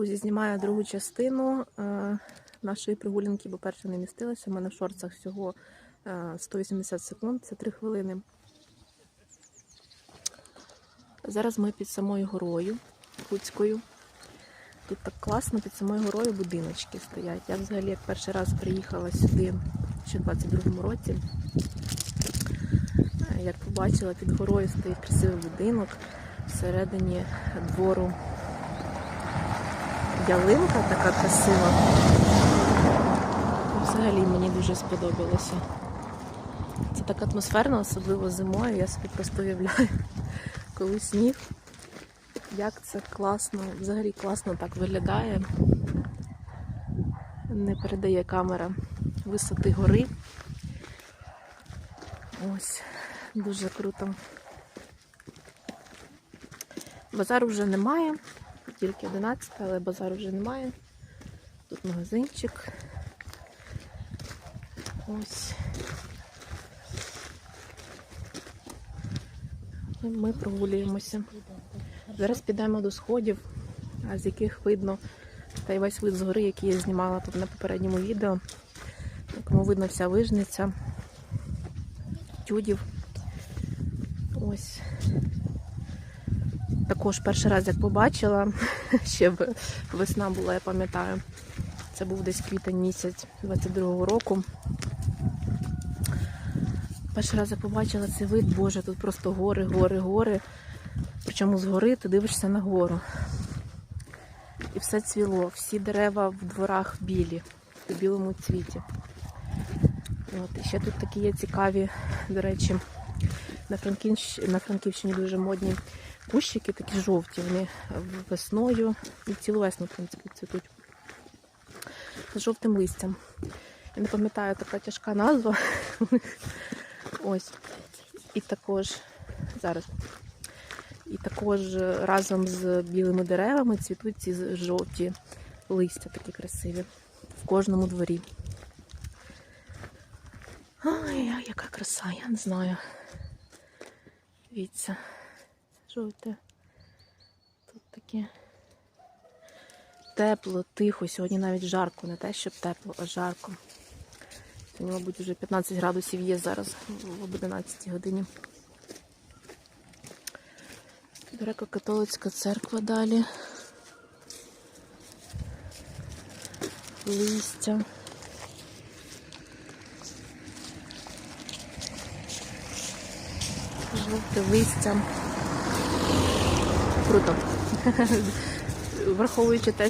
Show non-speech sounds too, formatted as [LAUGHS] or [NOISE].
Друзі, знімаю другу частину е, нашої прогулянки, бо перша не містилася. У мене в шорцах всього е, 180 секунд, це 3 хвилини. Зараз ми під самою горою Хуцькою. Тут так класно, під самою горою будиночки стоять. Я взагалі як перший раз приїхала сюди ще в 22-му році. Е, Як побачила, під горою стоїть красивий будинок всередині двору ялинка така красива. Взагалі мені дуже сподобалося. Це так атмосферно, особливо зимою. Я собі просто уявляю, коли сніг. Як це класно, взагалі класно так виглядає. Не передає камера висоти гори. Ось, дуже круто. Базару вже немає, тільки 11, але базару вже немає. Тут магазинчик. Ось. Ми прогулюємося. Зараз підемо до сходів, з яких видно та й весь вид з гори, який я знімала тут на попередньому відео. Кому видно вся вижниця, тюдів. Ось. Також перший раз як побачила, [LAUGHS] ще весна була, я пам'ятаю. Це був десь квітень місяць 22-го року. Перший раз як побачила цей вид, боже, тут просто гори, гори, гори. Причому згори ти дивишся на гору. І все цвіло, всі дерева в дворах білі, у білому цвіті. От, і ще тут такі є цікаві, до речі, на, Франківщині, на Франківщині дуже модні кущики, такі жовті, вони весною і цілу весну, в принципі, цвітуть. З жовтим листям. Я не пам'ятаю така тяжка назва. [LAUGHS] Ось. І також зараз. І також разом з білими деревами цвітуть ці жовті листя такі красиві в кожному дворі. Ой, яка краса, я не знаю. Дивіться, жовте. Тут таке тепло, тихо. Сьогодні навіть жарко, не те, щоб тепло, а жарко. Сьогодні, мабуть, вже 15 градусів є зараз об 11 годині. Греко-католицька церква далі. Листя. Жовте листя. Круто. [LAUGHS] Враховуючи те,